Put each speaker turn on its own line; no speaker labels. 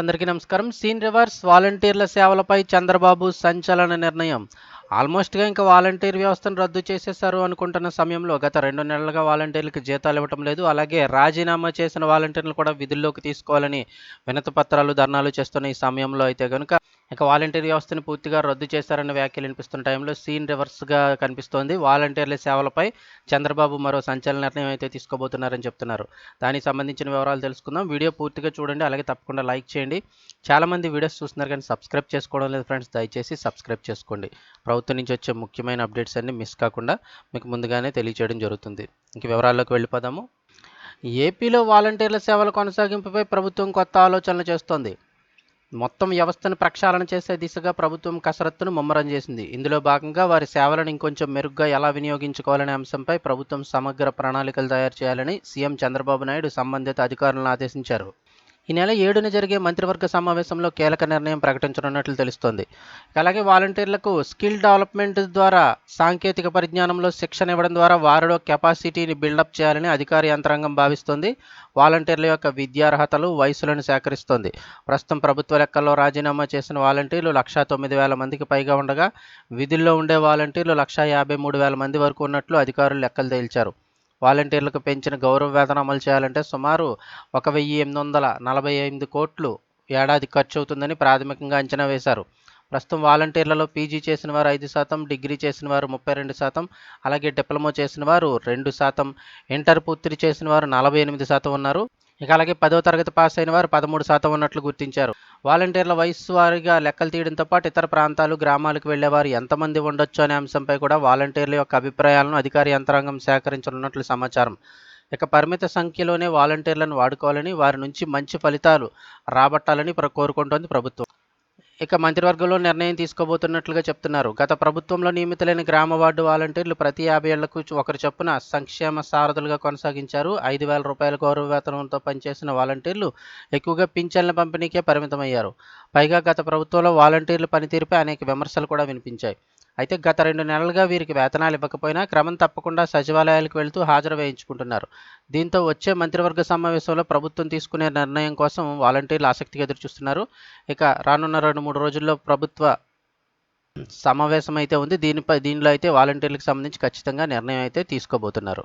అందరికీ నమస్కారం. Scene reverse వాలంటీర్ల సేవలపై చంద్రబాబు సంచలన నిర్ణయం. ఆల్మోస్ట్గా ఇంకా వాలంటీర్ వ్యవస్థను రద్దు చేసేశారు అనుకుంటున్న సమయంలో గత రెండు నెలలుగా వాలంటీర్లకు జీతాలు ఇవ్వటం లేదు. అలాగే రాజీనామా చేసిన వాలంటీర్లు కూడా విధుల్లోకి తీసుకోవాలని వినతిపత్రాలు ధర్నాలు చేస్తున్న ఈ సమయంలో అయితే కనుక ఇక వాలంటీర్ వ్యవస్థను పూర్తిగా రద్దు చేశారన్న వ్యాఖ్యలు వినిపిస్తున్న టైంలో సీన్ రివర్స్గా కనిపిస్తోంది. వాలంటీర్ల సేవలపై చంద్రబాబు మరో సంచలన నిర్ణయం అయితే తీసుకోబోతున్నారని చెప్తున్నారు. దానికి సంబంధించిన వివరాలు తెలుసుకుందాం. వీడియో పూర్తిగా చూడండి. అలాగే తప్పకుండా లైక్ చేయండి. చాలామంది వీడియోస్ చూస్తున్నారు కానీ సబ్స్క్రైబ్ చేసుకోవడం లేదు ఫ్రెండ్స్. దయచేసి సబ్స్క్రైబ్ చేసుకోండి. ప్రభుత్వం నుంచి వచ్చే ముఖ్యమైన అప్డేట్స్ అన్ని మిస్ కాకుండా మీకు ముందుగానే తెలియచేయడం జరుగుతుంది. ఇంక వివరాల్లోకి వెళ్ళిపోదాము. ఏపీలో వాలంటీర్ల సేవల కొనసాగింపుపై ప్రభుత్వం కొత్త ఆలోచనలు చేస్తోంది. మొత్తం వ్యవస్థను ప్రక్షాళన చేసే దిశగా ప్రభుత్వం కసరత్తును ముమ్మరం చేసింది. ఇందులో భాగంగా వారి సేవలను ఇంకొంచెం మెరుగ్గా ఎలా వినియోగించుకోవాలనే అంశంపై ప్రభుత్వం సమగ్ర ప్రణాళికలు తయారు చేయాలని సీఎం చంద్రబాబు నాయుడు సంబంధిత అధికారులను ఆదేశించారు. ఈ నెల ఏడున జరిగే మంత్రివర్గ సమావేశంలో కీలక నిర్ణయం ప్రకటించనున్నట్లు తెలుస్తోంది. అలాగే వాలంటీర్లకు స్కిల్ డెవలప్మెంట్ ద్వారా సాంకేతిక పరిజ్ఞానంలో శిక్షణ ఇవ్వడం ద్వారా వారిలో కెపాసిటీని బిల్డప్ చేయాలని అధికార యంత్రాంగం భావిస్తోంది. వాలంటీర్ల యొక్క విద్యార్హతలు వయసులను సేకరిస్తోంది. ప్రస్తుతం ప్రభుత్వ లెక్కల్లో రాజీనామా చేసిన వాలంటీర్లు లక్షా తొమ్మిది వేల మందికి పైగా ఉండగా విధుల్లో ఉండే వాలంటీర్లు లక్షా యాభై మూడు వేల మంది వరకు ఉన్నట్లు అధికారులు లెక్కలు తేల్చారు. వాలంటీర్లకు పెంచిన గౌరవ వేతనం అమలు చేయాలంటే సుమారు ఒక వెయ్యి ఎనిమిది వందల నలభై ఎనిమిది కోట్లు ఏడాది ఖర్చు అవుతుందని ప్రాథమికంగా అంచనా వేశారు. ప్రస్తుతం వాలంటీర్లలో పీజీ చేసిన వారు ఐదు శాతం డిగ్రీ చేసిన వారు ముప్పై రెండు శాతం అలాగే డిప్లొమా చేసిన వారు రెండు శాతం ఇంటర్ పూర్తి చేసిన వారు నలభై ఎనిమిది శాతం ఉన్నారు. ఇక అలాగే పదో తరగతి పాస్ అయిన వారు పదమూడు శాతం ఉన్నట్లు గుర్తించారు. వాలంటీర్ల వయస్సు వారిగా లెక్కలు తీయడంతో పాటు ఇతర ప్రాంతాలు గ్రామాలకు వెళ్ళేవారు ఎంతమంది ఉండొచ్చు అనే అంశంపై కూడా వాలంటీర్ల యొక్క అభిప్రాయాలను అధికార యంత్రాంగం సేకరించనున్నట్లు సమాచారం. ఇక పరిమిత సంఖ్యలోనే వాలంటీర్లను వాడుకోవాలని వారి నుంచి మంచి ఫలితాలు రాబట్టాలని ప్ర- కోరుకుంటోంది ప్రభుత్వం. ఇక మంత్రివర్గంలో నిర్ణయం తీసుకోబోతున్నట్లుగా చెప్తున్నారు. గత ప్రభుత్వంలో నియమితులైన గ్రామ వార్డు వాలంటీర్లు ప్రతి యాభై ఏళ్ళకు ఒకరు చొప్పున సంక్షేమ సారథులుగా కొనసాగించారు. ఐదు వేల రూపాయల గౌరవ వేతనంతో పనిచేసిన వాలంటీర్లు ఎక్కువగా పింఛన్ల పంపిణీకే పరిమితమయ్యారు. పైగా గత ప్రభుత్వంలో వాలంటీర్ల పనితీరుపై అనేక విమర్శలు కూడా వినిపించాయి. అయితే గత రెండు నెలలుగా వీరికి వేతనాలు ఇవ్వకపోయినా క్రమం తప్పకుండా సచివాలయాలకు వెళ్తూ హాజరు వేయించుకుంటున్నారు. దీంతో వచ్చే మంత్రివర్గ సమావేశంలో ప్రభుత్వం తీసుకునే నిర్ణయం కోసం వాలంటీర్లు ఆసక్తిగా ఎదురుచూస్తున్నారు. ఇక రానున్న రెండు మూడు రోజుల్లో ప్రభుత్వ సమావేశం అయితే ఉంది. దీనిపై దీనిలో అయితే వాలంటీర్లకు సంబంధించి ఖచ్చితంగా నిర్ణయం అయితే తీసుకోబోతున్నారు.